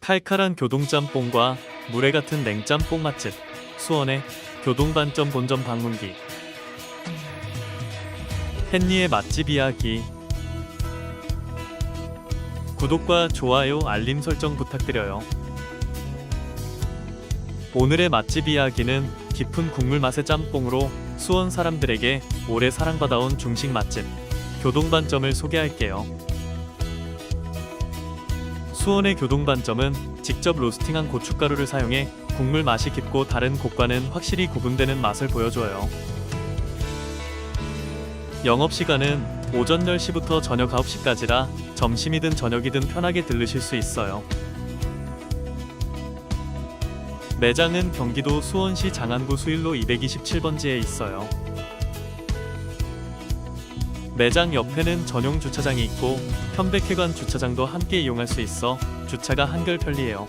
칼칼한 교동짬뽕과 물회 같은 냉짬뽕 맛집 수원의 교동반점 본점 방문기 헨리의 맛집 이야기 구독과 좋아요 알림 설정 부탁드려요. 오늘의 맛집 이야기는 깊은 국물 맛의 짬뽕으로 수원 사람들에게 오래 사랑받아온 중식 맛집 교동반점을 소개할게요. 수원의 교동반점은 직접 로스팅한 고춧가루를 사용해 국물 맛이 깊고 다른 곳과는 확실히 구분되는 맛을 보여줘요. 영업시간은 오전 10시부터 저녁 9시까지라 점심이든 저녁이든 편하게 들르실 수 있어요. 매장은 경기도 수원시 장안구 수일로 227번지에 있어요. 매장 옆에는 전용 주차장이 있고 현백회관 주차장도 함께 이용할 수 있어 주차가 한결 편리해요.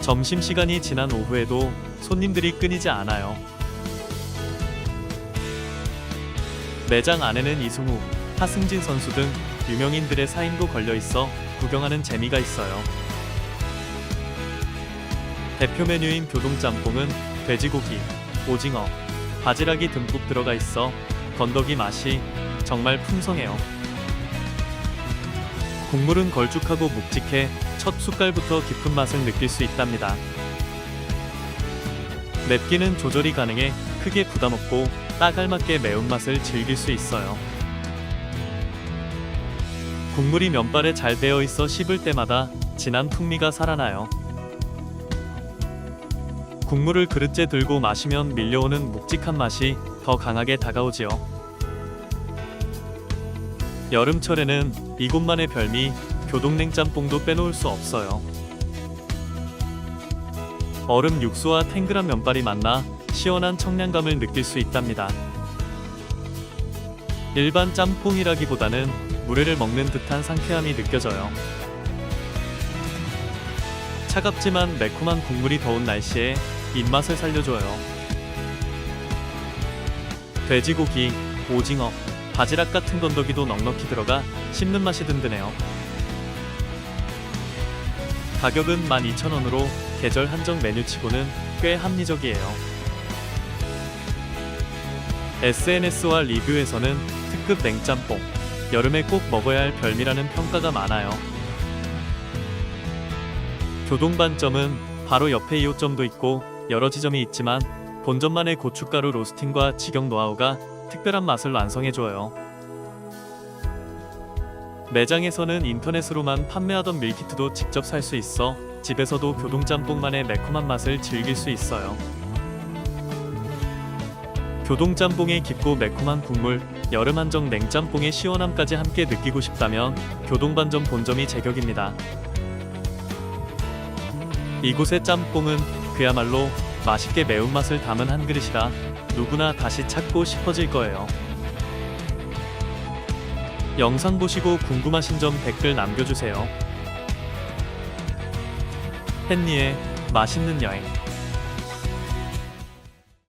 점심시간이 지난 오후에도 손님들이 끊이지 않아요. 매장 안에는 이승우, 하승진 선수 등 유명인들의 사인도 걸려 있어 구경하는 재미가 있어요. 대표 메뉴인 교동짬뽕은 돼지고기, 오징어, 바지락이 듬뿍 들어가 있어 건더기 맛이 정말 풍성해요. 국물은 걸쭉하고 묵직해 첫 숟갈부터 깊은 맛을 느낄 수 있답니다. 맵기는 조절이 가능해 크게 부담 없고 딱 알맞게 매운맛을 즐길 수 있어요. 국물이 면발에 잘 배어 있어 씹을 때마다 진한 풍미가 살아나요. 국물을 그릇째 들고 마시면 밀려오는 묵직한 맛이 더 강하게 다가오지요. 여름철에는 이곳만의 별미 교동냉 짬뽕도 빼놓을 수 없어요. 얼음 육수와 탱글한 면발이 만나 시원한 청량감을 느낄 수 있답니다. 일반 짬뽕이라기보다는 물회를 먹는 듯한 상쾌함이 느껴져요. 차갑지만 매콤한 국물이 더운 날씨에 입맛을 살려줘요. 돼지고기, 오징어, 바지락 같은 건더기도 넉넉히 들어가 씹는 맛이 든든해요. 가격은 12,000원으로 계절 한정 메뉴치고는 꽤 합리적이에요. SNS와 리뷰에서는 특급 냉짬뽕, 여름에 꼭 먹어야 할 별미라는 평가가 많아요. 교동반점은 바로 옆에 2호점도 있고 여러 지점이 있지만 본점만의 고춧가루 로스팅과 직영 노하우가 특별한 맛을 완성해줘요. 매장에서는 인터넷으로만 판매하던 밀키트도 직접 살 수 있어 집에서도 교동짬뽕만의 매콤한 맛을 즐길 수 있어요. 교동짬뽕의 깊고 매콤한 국물, 여름 한정 냉짬뽕의 시원함까지 함께 느끼고 싶다면 교동반점 본점이 제격입니다. 이곳의 짬뽕은 그야말로 맛있게 매운맛을 담은 한 그릇이라 누구나 다시 찾고 싶어질 거예요. 영상 보시고 궁금하신 점 댓글 남겨주세요. 헨리의 맛있는 여행